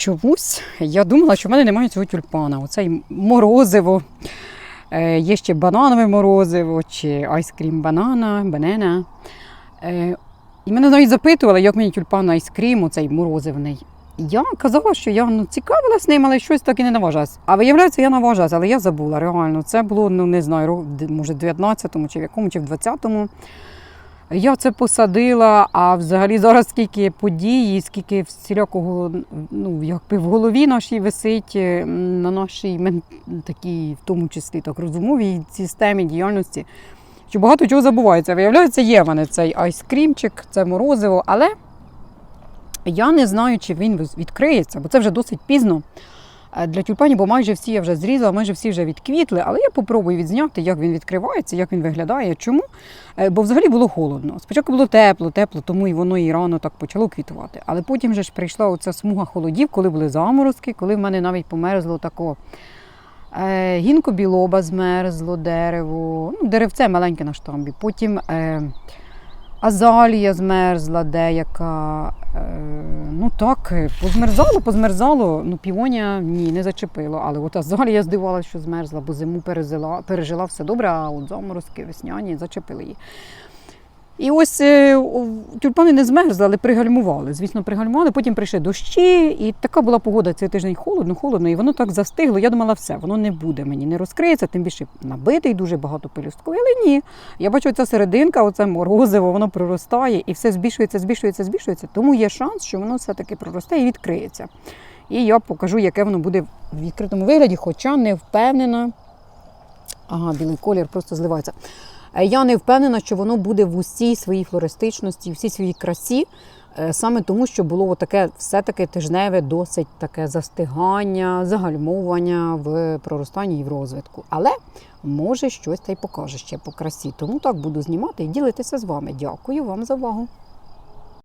чомусь я думала, що в мене немає цього тюльпана. Оцей морозиво. Е, є ще бананове морозиво чи айскрім банана, банана. Е, і мене навіть запитували, як мені тюльпан айскрім, оцей морозивний. Я казала, що я ну, цікавилась ним, але щось так і не наважилась. А виявляється, я наважилась, але я забула реально. Це було, ну не знаю, може, в 19-му, чи в якому, чи в 20-му. Я це посадила, а взагалі зараз скільки подій, скільки всілякого ну, якби в голові нашій висить е, на нашій такій, в тому числі так розумовій системі діяльності, що багато чого забувається. Виявляється, є в мене цей айскрімчик, це морозиво, але я не знаю, чи він відкриється, бо це вже досить пізно. Е, Для тюльпанів, бо майже всі я вже зрізала, майже всі вже відквітли, але я попробую відзняти, як він відкривається, як він виглядає. Чому? Е, Бо взагалі було холодно. Спочатку було тепло, тепло, тому і воно і рано так почало квітувати. Але потім же ж прийшла оця смуга холодів, коли були заморозки, коли в мене навіть померзло тако. Е, гінко білоба змерзло, дерево, ну, деревце маленьке на штамбі. Потім е, азалія змерзла деяка. Е, так, е, позмерзало, позмерзало. Ну, півоня ні, не зачепило. Але от азалія здивувалася, що змерзла, бо зиму пережила, пережила все добре, а от заморозки весняні зачепили її. І ось е, тюльпани не змерзли, але пригальмували. Звісно, пригальмували. Потім прийшли дощі, і така була погода цей тиждень холодно, холодно, і воно так застигло. Я думала, все, воно не буде мені, не розкриється, тим більше набитий дуже багато пелюстковий. Але ні. Я бачу, ця серединка, оце морозиво, воно проростає і все збільшується, збільшується, збільшується. Тому є шанс, що воно все-таки проросте і відкриється. І я покажу, яке воно буде в відкритому вигляді, хоча не впевнена. Ага, білий колір просто зливається. Е, Я не впевнена, що воно буде в усій своїй флористичності, всій своїй красі, е, саме тому, що було таке все-таки тижневе, досить таке застигання, загальмовування в проростанні і в розвитку. Але може щось та й покаже ще по красі. Тому так буду знімати і ділитися з вами. Дякую вам за увагу.